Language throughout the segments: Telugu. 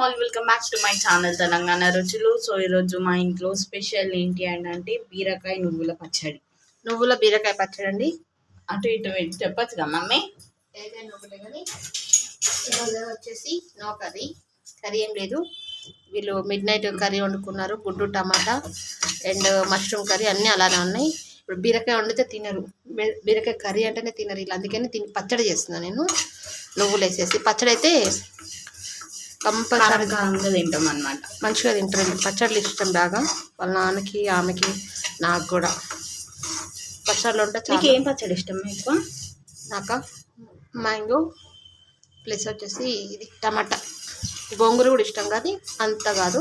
All welcome back to my channel Telangana రుచులు సో ఈరోజు మా ఇంట్లో స్పెషల్ ఏంటి అని అంటే బీరకాయ నువ్వుల పచ్చడి. నువ్వుల బీరకాయ పచ్చడి అండి అటు ఇటు పెట్టి చెప్పొచ్చుగా మమ్మీ? ఏదైనా నువ్వులే కానీ ఈరోజు వచ్చేసి నో కర్రీ. కర్రీ ఏం లేదు. వీళ్ళు మిడ్ నైట్ కర్రీ వండుకున్నారు గుడ్డు టమాటా అండ్ మష్రూమ్ కర్రీ అన్నీ అలానే ఉన్నాయి. ఇప్పుడు బీరకాయ వండితే తినరు. బీరకాయ కర్రీ అంటేనే తినరు. ఇలా అందుకని తిని పచ్చడి చేస్తున్నాను నేను. నువ్వులు వేసేసి పచ్చడి అయితే కంపల్సరీ కారం కారంగా తింటాం అనమాట మంచిగా తింటారు. పచ్చళ్ళు ఇష్టం బాగా. వాళ్ళ నాన్నకి ఆమెకి నాకు కూడా. పచ్చళ్ళు ఉంటే చాలా. ఏం పచ్చడి ఇష్టం ఎక్కువ? నాక? మ్యాంగో ప్లస్ వచ్చేసి ఇది టమాటా. గోంగూర కూడా ఇష్టం కాదు. అంత కాదు.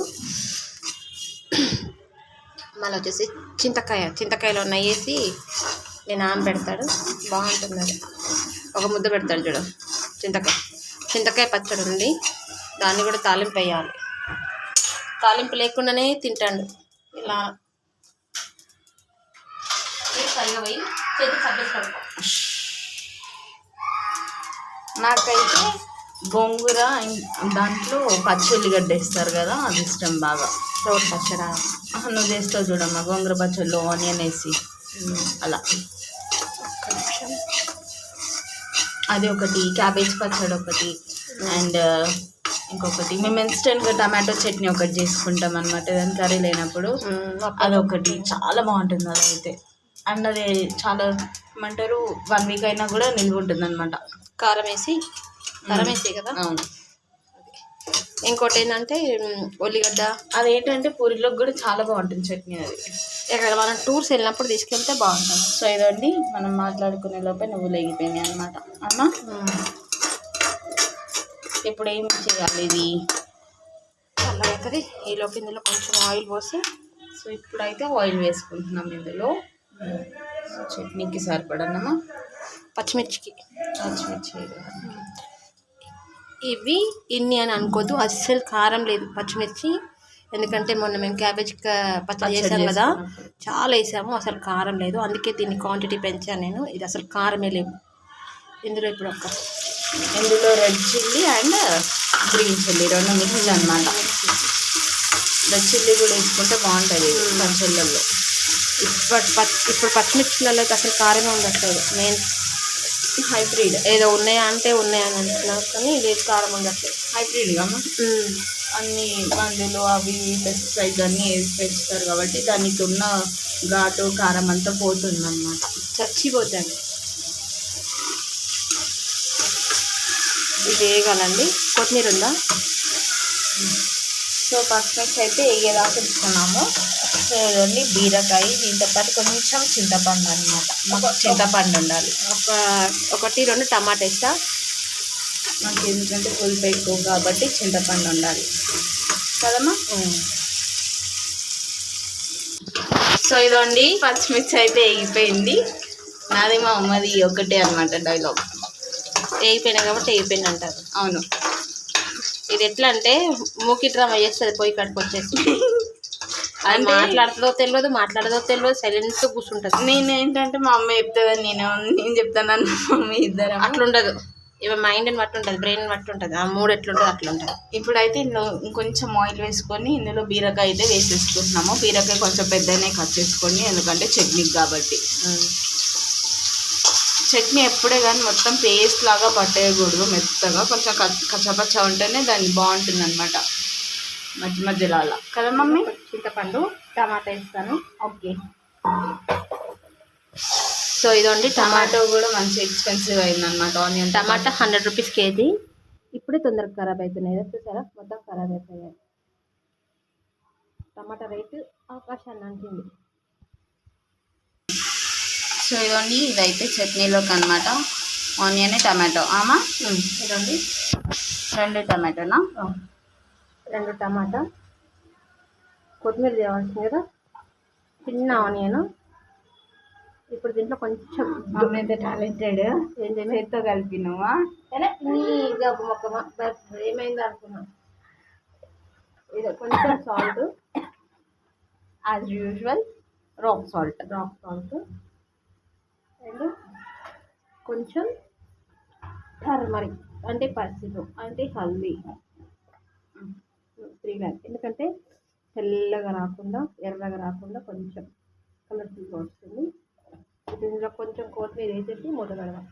మళ్ళీ వచ్చేసి చింతకాయ. చింతకాయలో నెయ్యి వేసి నేను ఆమె పెడతాడు. బాగుంటుంది ఒక ముద్ద పెడతాడు చూడు. చింతకాయ. చింతకాయ పచ్చడి ఉంది. దాన్ని కూడా తాలింపు వేయాలి. తాలింపు లేకుండానే తింటాడు. ఇలా. నాకైతే గోంగూర దాంట్లో పచ్చి ఉల్లిగడ్డ వేస్తారు కదా అది ఇష్టం బాగా. రోడ్ పచ్చడా. నువ్వు చేస్తావు చూడమ్మా గోంగూర పచ్చడిలో ఆనియన్ వేసి. అలా. అది ఒకటి క్యాబేజ్ పచ్చడి ఒకటి అండ్ ఇంకొకటి. మేము ఇన్స్టెంట్గా టమాటో చట్నీ ఒకటి చేసుకుంటాం అనమాట ఏదైనా కర్రీ లేనప్పుడు అదొకటి. చాలా బాగుంటుంది అదైతే. అండ్ అది చాలా ఏమంటారు వన్ వీక్ అయినా కూడా నిల్వ ఉంటుంది అనమాట కారం వేసి కారం వేసి కదా? అవును. ఇంకోటి ఏంటంటే ఉల్లిగడ్డ. అదేంటంటే పూరిలోకి కూడా చాలా బాగుంటుంది చట్నీ అది. ఇక్కడ మనం టూర్స్ వెళ్ళినప్పుడు తీసుకెళ్తే బాగుంటుంది. సో ఇదండి. మనం మాట్లాడుకునే లోపే నువ్వు లేగిపోయినాయి అనమాట అమ్మ? ఇప్పుడు ఏం చేయాలి ఇది? అలా అవుతుంది ఈలోపు ఇందులో కొంచెం ఆయిల్ పోసి సో ఇప్పుడైతే ఆయిల్ వేసుకుంటున్నాం ఇందులో. సో చట్నీకి సరిపడనమ్మా పచ్చిమిర్చికి. పచ్చిమిర్చి. ఇవి ఇన్ని అని అనుకోద్దు అస్సలు కారం లేదు పచ్చిమిర్చి. ఎందుకంటే మొన్న మేము క్యాబేజ్ పచ్చడి చేసాం కదా. చాలా వేసాము. అసలు కారం లేదు. అందుకే దీన్ని క్వాంటిటీ పెంచాను నేను. ఇది అసలు కారమే లేవు ఇందులో ఇప్పుడు ఒక ఇందులో red chilli and green chilli. రెండు మిక్స్ అనమాట రెడ్ చిల్లీ కూడా వేసుకుంటే బాగుంటుంది పచ్చళ్ళల్లో. ఇప్పుడు పచ్చి ఇప్పుడు పచ్చిమిర్చిలలో అసలు కారమే ఉండట్లేదు. నేను హైబ్రిడ్. ఏదో ఉన్నాయా అంటే ఉన్నాయా అని అంటున్నారు కానీ లేదు కారం ఉండట్లేదు. హైబ్రిడ్ అమ్మ అన్ని మందులు అవి పెస్టిసైడ్స్ అన్నీ వేసి పెంచుతారు కాబట్టి దానికి ఉన్న ఘాటు కారం అంతా పోతుంది అనమాట చచ్చిపోతాను ఇది వేయగలండి. కొత్తిమీర ఉందా? సో పచ్చిమిర్చి అయితే వేగేదాకా ఇస్తున్నాము సో ఇదండి బీరకాయ దీంతో పాటు కొంచెం చింతపండు అనమాట మాకు చింతపండు ఉండాలి. ఒక ఒకటి రెండు టమాటా వేస్తా. మనకి ఎందుకంటే పులుపు ఎక్కువ కాబట్టి చింతపండు ఉండాలి. కదమ్మా? సో ఇదండి. పచ్చిమిర్చి అయితే వేగిపోయింది. నాది మా అమ్మది ఒకటే అనమాట డైలాగ్ వేగిపోయినా కాబట్టి వేగిపోయింది అంటారు అవును. ఇది ఎట్లా అంటే మూకి డ్రామా చేస్తుంది పోయి కడుపు వచ్చేసి. అది మాట్లాడుతుందో తెలియదు మాట్లాడదో తెలియదు సైలెంట్ కూర్చుంటుంది. నేను ఏంటంటే మా అమ్మ చెప్తుందని నేను నేను చెప్తానని మా మమ్మీ ఇద్దరం అట్లుండదు. ఇవి మైండ్ని బట్టి ఉంటుంది బ్రెయిన్ బట్టి ఉంటుంది ఆ మూడు ఎట్లుంటుంది అట్లా ఉంటుంది ఇప్పుడైతే ఇందులో ఇంకొంచెం ఆయిల్ వేసుకొని ఇందులో బీరకాయ అయితే వేసేసుకుంటున్నాము. బీరకాయ కొంచెం పెద్దనే కట్ చేసుకోండి ఎందుకంటే చట్నీకి కాబట్టి. చట్నీ ఎప్పుడే కానీ మొత్తం పేస్ట్ లాగా పట్టేయకూడదు మెత్తగా. కొంచెం కచ్- కచ్చపచ్చ ఉంటేనే దాన్ని బాగుంటుంది అనమాట మధ్య మధ్యలో అలా. కదా మమ్మీ? చింతపండు టమాటా వేస్తాను. ఓకే. సో ఇదండి టమాటా కూడా మంచి ఎక్స్పెన్సివ్ అయిందనమాట onion tomato. Hundred rupees KG. ఇప్పుడే తొందరగా ఖరాబ్ అవుతున్నాయి చూసారా? మొత్తం ఖరాబ్ అయిపోయాయి. టమాటా రేటు ఆకాశాన్ని అంటుంది. సో ఇదండి ఇదైతే చట్నీలోకి అనమాట ఆనియన్ టమాటో. ఆమా? ఇదండి. రెండు టమాటోనా? రెండు టమాటా. కొత్తిమీర తేవాల్సింది కదా? చిన్న ఆనియన్. ఇప్పుడు దీంట్లో కొంచెం మమ్మీ అయితే టాలెంటెడ్ చేత్తో కలిపినవా? మొక్క ఏమైంది అనుకున్నా. ఇది కొంచెం salt as usual rock salt rock salt and కొంచెం టర్మరిక్ అంటే పసుపు అంటే హల్దీ. తీయాలి ఎందుకంటే తెల్లగా రాకుండా ఎర్రగా రాకుండా కొంచెం కలర్ఫుల్గా వస్తుంది. దీనిలో కొంచెం కొత్తిమీర వేసేసి మూత పెడదాం.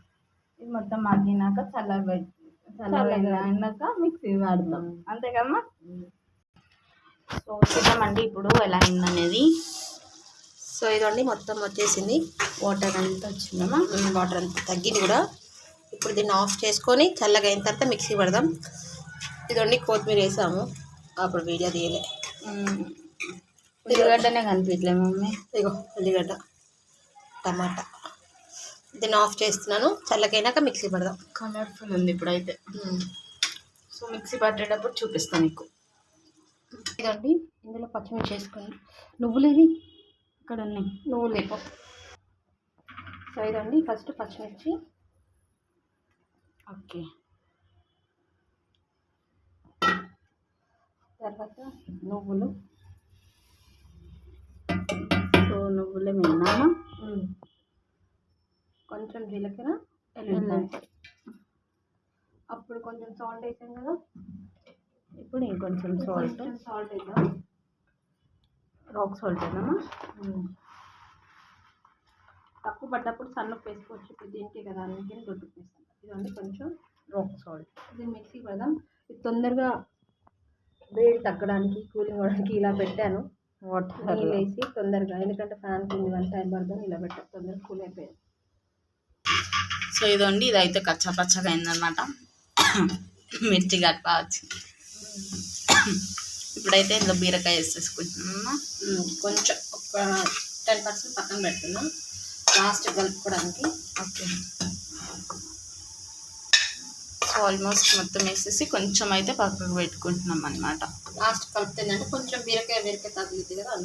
ఇది మొత్తం మగ్గినాక చల్లబెట్టి చల్లబెట్టినాక మిక్సీ వాడతాం. అంతే కదమ్మా? సో చూద్దామండి ఇప్పుడు ఎలా అయిందనేది. సో ఇదండి మొత్తం వచ్చేసింది. వాటర్ అంతా వచ్చిందమ్మా. వాటర్ అంతా తగ్గింది కూడా. ఇప్పుడు దీన్ని ఆఫ్ చేసుకొని చల్లగా అయిన తర్వాత మిక్సీ పెడదాం. ఇదండి కొత్తిమీర వేసాము. అప్పుడు వీడియో తీయలే. ఉల్లిగడ్డనే కనిపించలే మమ్మీ. ఇగో ఉల్లిగడ్డ టమాటా. దీన్ని ఆఫ్ చేస్తున్నాను. చల్లగైనాక మిక్సీ పెడదాం. కలర్ఫుల్ ఉంది ఇప్పుడైతే. సో మిక్సీ పట్టేటప్పుడు చూపిస్తాను నీకు. ఇదండి ఇందులో పచ్చిమిర్చి వేసుకోండి నువ్వులేవి? ఇక్కడ ఉన్నాయి నువ్వు లేపో. సో ఇదండి ఫస్ట్ పచ్చిమిర్చి. ఓకే. తర్వాత నువ్వులు. సో నువ్వులే విన్నామా కొంచెం జీలకర్ర ఎల్లుల్లిపాయ. అప్పుడు కొంచెం సాల్ట్ వేసాం కదా? ఇప్పుడు ఇంకొంచెం సాల్ట్ సాల్ట్ వేద్దాం. రాక్ సాల్ట్ ఏనమ్మా? తక్కువ పడ్డప్పుడు సన్నుప్పు వేసుకోవచ్చు. ఇప్పుడు దీనికి కదా అందుకని వేస్తాం. ఇదండి కొంచెం రాక్ సాల్ట్ ఇది మిక్సీ పెడదాం. ఇది తొందరగా వేడి తగ్గడానికి కూలింగ్ అవ్వడానికి ఇలా పెట్టాను. వాటర్ వేసి తొందరగా ఎందుకంటే ఫ్యాన్ కింద వన్ టైం పడుతుంది ఇలా పెట్టాను తొందరగా కూల్ అయిపోయింది. సో ఇదండి ఇదైతే కచ్చా పచ్చగా అయిందనమాట మిర్చి వచ్చింది. ఇప్పుడైతే ఇందులో బీరకాయ వేసేసుకుంటున్నామా కొంచెం ఒక టెన్ పర్సెంట్ పక్కన పెడుతున్నాం. లాస్ట్ కలుపుకోవడానికి. ఓకే. సో ఆల్మోస్ట్ మొత్తం వేసేసి కొంచెం అయితే పక్కకు పెట్టుకుంటున్నాం అనమాట లాస్ట్ కలుపుతుందంటే కొంచెం బీరకాయ బీరకాయ తగులుతుంది కదా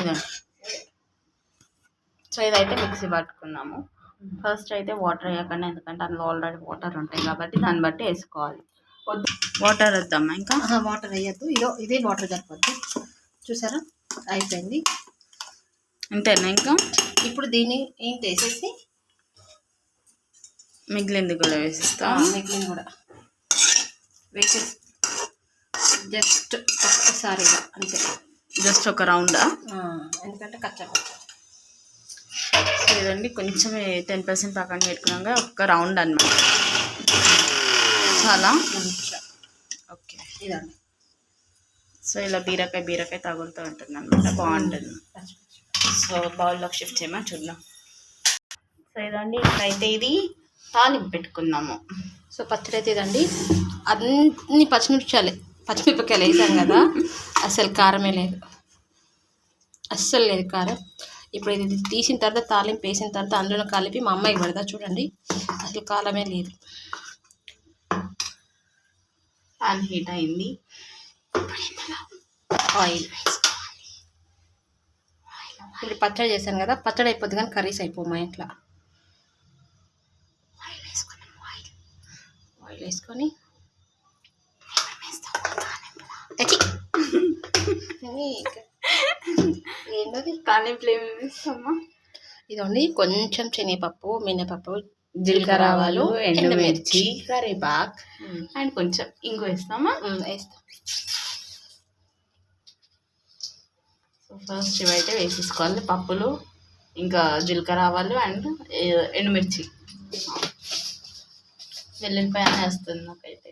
ఇదండి. సో ఇదైతే మిక్సీ పట్టుకున్నాము. ఫస్ట్ అయితే వాటర్ వేయకుండా ఎందుకంటే అందులో ఆల్రెడీ వాటర్ ఉంటాయి కాబట్టి దాన్ని బట్టి వేసుకోవాలి. వాటర్ వద్దామా ఇంకా? వాటర్ వేయద్దు. ఇదో ఇదే వాటర్ సరిపోద్ది చూసారా? అయిపోయింది. అంతేనా ఇంకా? ఇప్పుడు దీన్ని ఏంటి వేసేసి? మిగిలింది కూడా వేసిస్తాం. మిగిలిన కూడా. వేసేసి జస్ట్ ఒక్కసారిగా అంతే. జస్ట్ ఒక రౌండా? ఎందుకంటే కచ్చా లేదండి కొంచెం టెన్ పర్సెంట్ పక్కన పెట్టుకున్నాక ఒక రౌండ్ అనమాట చాలా? ఇదండి. సో ఇలా బీరకాయ బీరకాయ తగులుతూ ఉంటుంది అనమాట బాగుంటుంది. సో బౌల్లోకి షిఫ్ట్ చేయమని చూద్దాం. సో ఇదండి. ఇప్పుడైతే ఇది తాలింపు పెట్టుకున్నాము సో పచ్చడి అయితే ఇదండి. అన్ని పచ్చిమిర్చాలే పచ్చిమిరపకాయలు వేసాం కదా. అసలు కారమే లేదు. అస్సలు లేదు కారం. ఇప్పుడు ఇది తీసిన తర్వాత తాలింపు వేసిన తర్వాత అందులో కలిపి మా అమ్మాయికి పెడతా. చూడండి. అసలు కారమే లేదు. పాన్ హీట్ అయింది. ఆయిల్ ఇప్పుడు పచ్చడి చేశాను కదా పచ్చడి అయిపోద్ది కానీ కర్రీస్ అయిపోవు మా ఇంట్లో. ఆయిల్ వేసుకున్నాము ఆయిల్. ఆయిల్ వేసుకొని ఏంటది? తాలింపులు ఏమి వేస్తామా ఇదండి కొంచెం శనగపప్పు మినపప్పు జీలకర్ర ఆవాలు ఎండుమిర్చి. కరివేపాక్. అండ్ కొంచెం ఇంగు వేస్తామా? వేస్తా. సో ఫస్ట్ ఇవైతే వేసేసుకోవాలి. పప్పులు ఇంకా జీలకర్ర ఆవాలు అండ్ ఎండుమిర్చి. వెల్లుల్లిపాయ వేస్తుంది నాకైతే.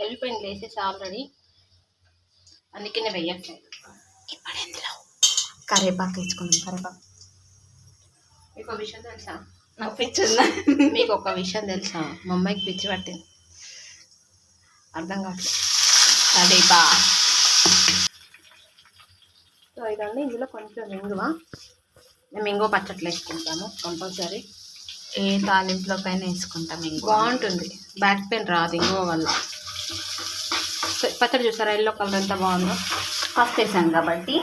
వెళ్ళిపోయింది వేసేసి ఆల్రెడీ అందుకే నేను వెయ్యట్లేదు ఇప్పుడు ఎందులో కరివేపాకు వేసుకున్నాం కరివేపాకు. మీకు ఒక విషయం తెలుసా? నాకు మీకు ఒక విషయం తెలుసా? మా అమ్మాయికి పిచ్చి పట్టింది. అర్థం కావట్లేదు కరివేపాకు సో ఇదండి. ఇందులో కొంచెం ఇంగువ. మేము ఇంగువ పచ్చట్లు వేసుకుంటాము కంపల్సరీ. ఏ తాలింపులోకైనా వేసుకుంటాం ఇంకో బాగుంటుంది. బ్యాక్ పెయిన్ రాదు ఇంగువ వల్ల. పచ్చడి చూసారా? ఎల్లో కలర్ ఎంత బాగుందో. ఫస్ట్ వేసాం కాబట్టి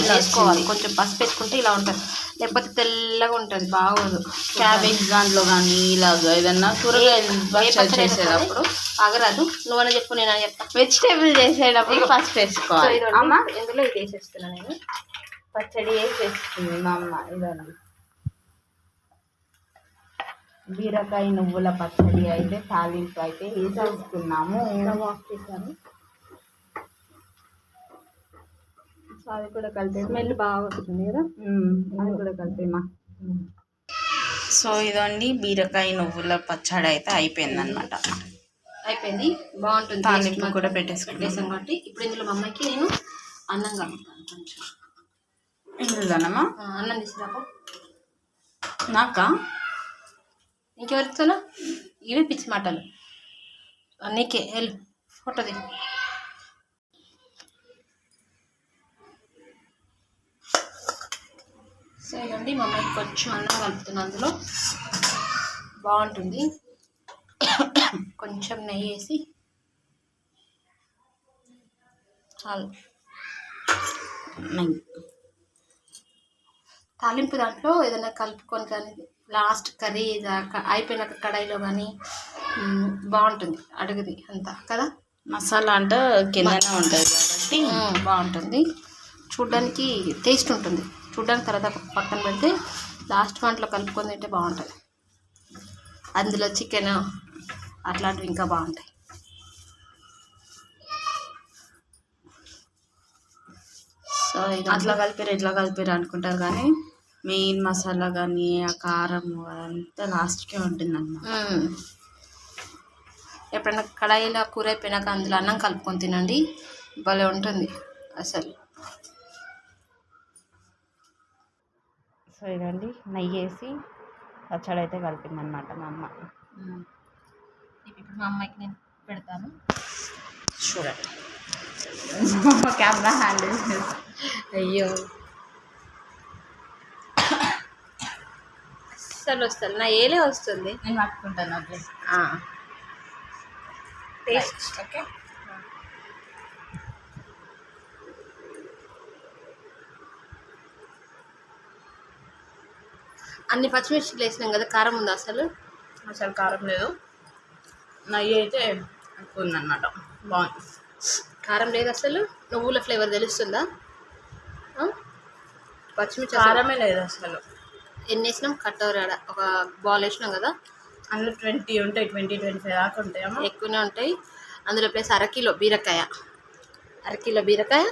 ఇలా వేసుకోవాలి. కొంచెం పసుపు వేసుకుంటే ఇలా ఉంటుంది. లేకపోతే తెల్లగా ఉంటుంది బాగోదు. క్యాబేజ్ దాంట్లో కానీ ఇలాగ ఏదన్నా కూరగాయలు చేసేటప్పుడు ఆగరాదు. నువ్వన్నా చెప్పు నేను చెప్తా. వెజిటేబుల్ చేసేటప్పుడు ఫస్ట్ సో వేసుకోవాలి అమ్మ. ఇందులో ఇది వేసేస్తున్నా నేను? పచ్చడి వేసేస్తుంది మా అమ్మ? ఇదండి బీరకాయ నువ్వుల పచ్చడి అయితే తాలింపు అయితే వేసేసుకున్నాము స్టవ్ ఆఫ్ చేశాను అది కూడా కలిపే స్మెల్ బాగా వస్తుంది కదా అది కూడా కలిపేమా సో ఇదండి బీరకాయ నువ్వుల పచ్చడి అయితే అయిపోయింది అనమాట అయిపోయింది. బాగుంటుంది తాలింపు. కూడా పెట్టేసుకున్నాం. పెట్టేసాం కాబట్టి ఇప్పుడు ఇందులో మా అమ్మాయికి నేను అన్నం కలుపుతాను కొంచెం. ఇందులోనమ్మా? అన్నం తీసుకురాపో. నాకా? ఇంకెవరితోనా ఇవి పిచ్చి మాటలు. నీకే వెళ్ళు ఫోటో దిగు. సో ఇదండి మా అమ్మాయికి కొంచెం అన్నం కలుపుతున్నాను అందులో. బాగుంటుంది. కొంచెం నెయ్యి వేసి చాలు. నెయ్యి. తాలింపు దాంట్లో ఏదైనా కలుపుకొని కానీ లాస్ట్ కర్రీ దాకా అయిపోయినాక కడాయిలో కానీ బాగుంటుంది. అడుగుది అంతా కదా? మసాలా అంటే కిందనే ఉంటుంది కాబట్టి. బాగుంటుంది. చూడ్డానికి టేస్ట్ ఉంటుంది. చూడ్డానికి తర్వాత పక్కన పెడితే లాస్ట్ వంటలో కలుపుకొని తింటే బాగుంటుంది. అందులో చికెన్ అట్లాంటివి ఇంకా బాగుంటాయి. సో అట్లా కలిపారు ఇట్లా కలిపారు అనుకుంటారు కానీ మెయిన్ మసాలా కానీ ఆ కారం అదంతా లాస్ట్కే ఉంటుంది అన్నమాట. ఎప్పుడైనా కడాయిలో కూర అయిపోయినాక అందులో అన్నం కలుపుకొని తినండి. భలే ఉంటుంది అసలు. సో ఇదండి నెయ్యి వేసి పచ్చడి అయితే కలిపింది అనమాట మా అమ్మ. మ్మ్. ఇప్పుడు మా అమ్మాయికి నేను పెడతాను. చూడండి. కెమెరా హ్యాండిల్ అయ్యో. అస్సలు వస్తుంది. నా ఏలే వస్తుంది. నేను పట్టుకుంటాను అది టేస్ట్ ఓకే అన్ని పచ్చిమిర్చిలు వేసినాం కదా కారం ఉంది అసలు? అసలు కారం లేదు. నెయ్యి అయితే ఎక్కువ ఉందన్నమాట. బాగుంది. కారం లేదు అసలు? నువ్వుల ఫ్లేవర్ తెలుస్తుందా? పచ్చిమిర్చి కారమే లేదు అసలు. ఎన్ని వేసినాం? కట్టవరాడ ఒక బాల్ వేసినాం కదా. అందులో ట్వంటీ ఉంటాయి ట్వంటీ ట్వంటీ ఫైవ్ దాకా ఉంటాయమ్మా. ఎక్కువనే ఉంటాయి. అందులో ప్లస్ అరకిలో బీరకాయ. అరకిలో బీరకాయ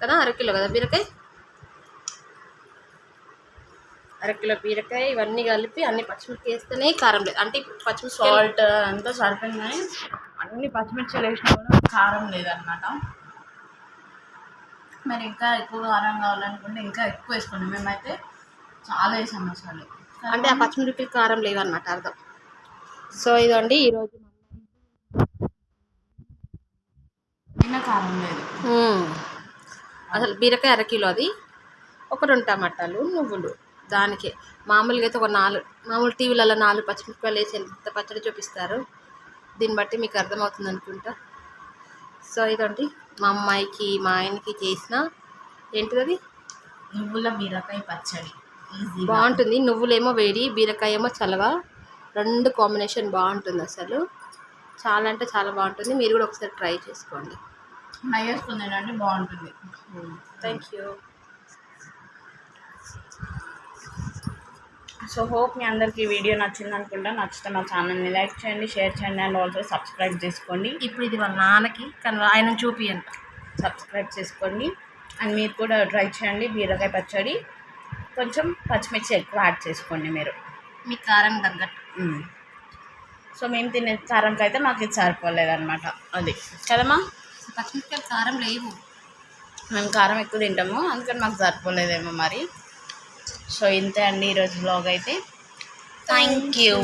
కదా? అరకిలో కదా బీరకాయ? అరకిలో బీరకాయ ఇవన్నీ కలిపి అన్ని పచ్చిమిర్చి వేస్తేనే కారం లేదు. అంటే పచ్చిమిర్చి సాల్ట్ అంతా సరిపోయింది కానీ అన్ని పచ్చిమిర్చిలు వేసినా కూడా కారం లేదన్నమాట మరి ఇంకా ఎక్కువ కారం కావాలనుకుంటే ఇంకా ఎక్కువ వేసుకోండి. మేమైతే చాలా వేసాం అసలు అంటే ఆ పచ్చిమిరపకాయలు కారం లేవన్నమాట అర్థం. సో ఇదండి ఈరోజు. కారం లేదు అసలు బీరకాయ అరకిలో అది. ఒక రెండు టమాటాలు నువ్వులు. దానికే. మామూలుగా అయితే ఒక నాలుగు మామూలు టీవీలలో నాలుగు పచ్చిమిరపకాయలు వేసి ఎంత పచ్చడి చూపిస్తారు? దీన్ని బట్టి మీకు అర్థమవుతుంది అనుకుంటా. సో ఇదండి మా అమ్మాయికి మా ఆయనకి చేసిన ఏంటిది అది? నువ్వుల బీరకాయ పచ్చడి. బాగుంటుంది. నువ్వులేమో వేడి బీరకాయ ఏమో చలవ. రెండు కాంబినేషన్ బాగుంటుంది అసలు. చాలా అంటే చాలా బాగుంటుంది. మీరు కూడా ఒకసారి ట్రై చేసుకోండి. వేసుకుని తినండి బాగుంటుంది. థ్యాంక్ యూ సో హోప్ మీ అందరికి ఈ వీడియో నచ్చింది అనుకుంటా. నచ్చితే మా ఛానల్ని లైక్ చేయండి షేర్ చేయండి అండ్ ఆల్సో సబ్స్క్రైబ్ చేసుకోండి. ఇప్పుడు ఇది వాళ్ళ నాన్నకి కానీ ఆయన చూపియండి. సబ్స్క్రైబ్ చేసుకోండి. అండ్ మీరు కూడా ట్రై చేయండి బీరకాయ పచ్చడి. కొంచెం పచ్చిమిర్చి ఎక్కువ యాడ్ చేసుకోండి మీరు. మీ కారం తగ్గట్టు. సో మేము తినే కారంకి అయితే మాకు ఇది సరిపోలేదన్నమాట. అది. కదమ్మా? పచ్చిమిరపకాయలు కారం లేవు. మేము కారం ఎక్కువ తింటాము. అందుకని మాకు సరిపోలేదేమో మరి. సో ఇంతే అండి ఈరోజు బ్లాగ్ అయితే. Thank you